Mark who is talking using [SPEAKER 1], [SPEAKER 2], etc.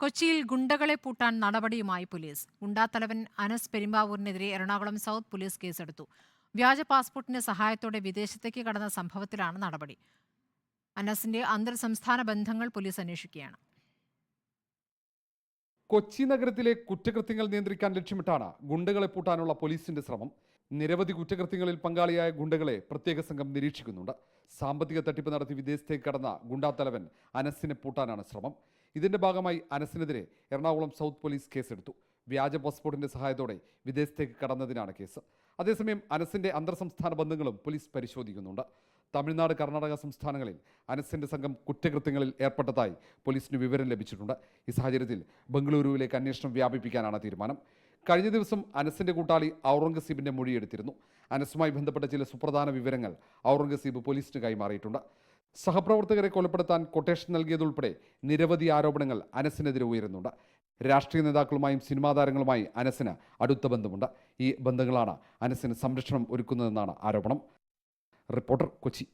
[SPEAKER 1] കൊച്ചിയിൽ ഗുണ്ടകളെ പൂട്ടാൻ നടപടിയുമായി പോലീസ്. ഗുണ്ടാത്തലവൻ അനസ് പെരുമ്പാവൂരിനെതിരെ എറണാകുളം സൗത്ത് പോലീസ് കേസെടുത്തു. വ്യാജ പാസ്പോർട്ടിന്റെ സഹായത്തോടെ വിദേശത്തേക്ക് കടന്ന സംഭവത്തിലാണ് നടപടി. അനസിന്റെ അന്തർ സംസ്ഥാന ബന്ധങ്ങൾ പോലീസ് അന്വേഷിക്കുകയാണ്.
[SPEAKER 2] കൊച്ചി നഗരത്തിലെ കുറ്റകൃത്യങ്ങൾ നിയന്ത്രിക്കാൻ ലക്ഷ്യമിട്ടാണ് ഗുണ്ടകളെ പൂട്ടാനുള്ള പോലീസിന്റെ ശ്രമം. നിരവധി കുറ്റകൃത്യങ്ങളിൽ പങ്കാളിയായ ഗുണ്ടകളെ പ്രത്യേക സംഘം നിരീക്ഷിക്കുന്നുണ്ട്. സാമ്പത്തിക തട്ടിപ്പ് നടത്തി വിദേശത്തേക്ക് കടന്ന ഗുണ്ടാത്തലവൻ അനസിനെ പൂട്ടാനാണ് ശ്രമം. ഇതിന്റെ ഭാഗമായി അനസിനെതിരെ എറണാകുളം സൗത്ത് പോലീസ് കേസെടുത്തു. വ്യാജ പാസ്പോർട്ടിന്റെ സഹായത്തോടെ വിദേശത്തേക്ക് കടന്നതിനാണ് കേസ്. അതേസമയം അനസിന്റെ അന്തർ സംസ്ഥാന ബന്ധങ്ങളും പോലീസ് പരിശോധിക്കുന്നുണ്ട്. തമിഴ്നാട് കർണാടക സംസ്ഥാനങ്ങളിൽ അനസിന്റെ സംഘം കുറ്റകൃത്യങ്ങളിൽ ഏർപ്പെട്ടതായി പോലീസിന് വിവരം ലഭിച്ചിട്ടുണ്ട്. ഈ സാഹചര്യത്തിൽ ബംഗളൂരുവിലേക്ക് അന്വേഷണം വ്യാപിപ്പിക്കാനാണ് തീരുമാനം. കഴിഞ്ഞ ദിവസം അനസിന്റെ കൂട്ടാളി ഔറംഗസീബിന്റെ മൊഴിയെടുത്തിരുന്നു. അനസുമായി ബന്ധപ്പെട്ട ചില സുപ്രധാന വിവരങ്ങൾ ഔറംഗസീബ് പോലീസിന് കൈമാറിയിട്ടുണ്ട്. സഹപ്രവർത്തകരെ കൊലപ്പെടുത്താൻ കൊട്ടേഷൻ നൽകിയതുൾപ്പെടെ നിരവധി ആരോപണങ്ങൾ അനസിനെതിരെ ഉയരുന്നുണ്ട്. രാഷ്ട്രീയ നേതാക്കളുമായും സിനിമാ താരങ്ങളുമായി അനസിന് അടുത്ത ബന്ധമുണ്ട്. ഈ ബന്ധങ്ങളാണ് അനസിന് സംരക്ഷണം ഒരുക്കുന്നതെന്നാണ് ആരോപണം. റിപ്പോർട്ടർ കൊച്ചി.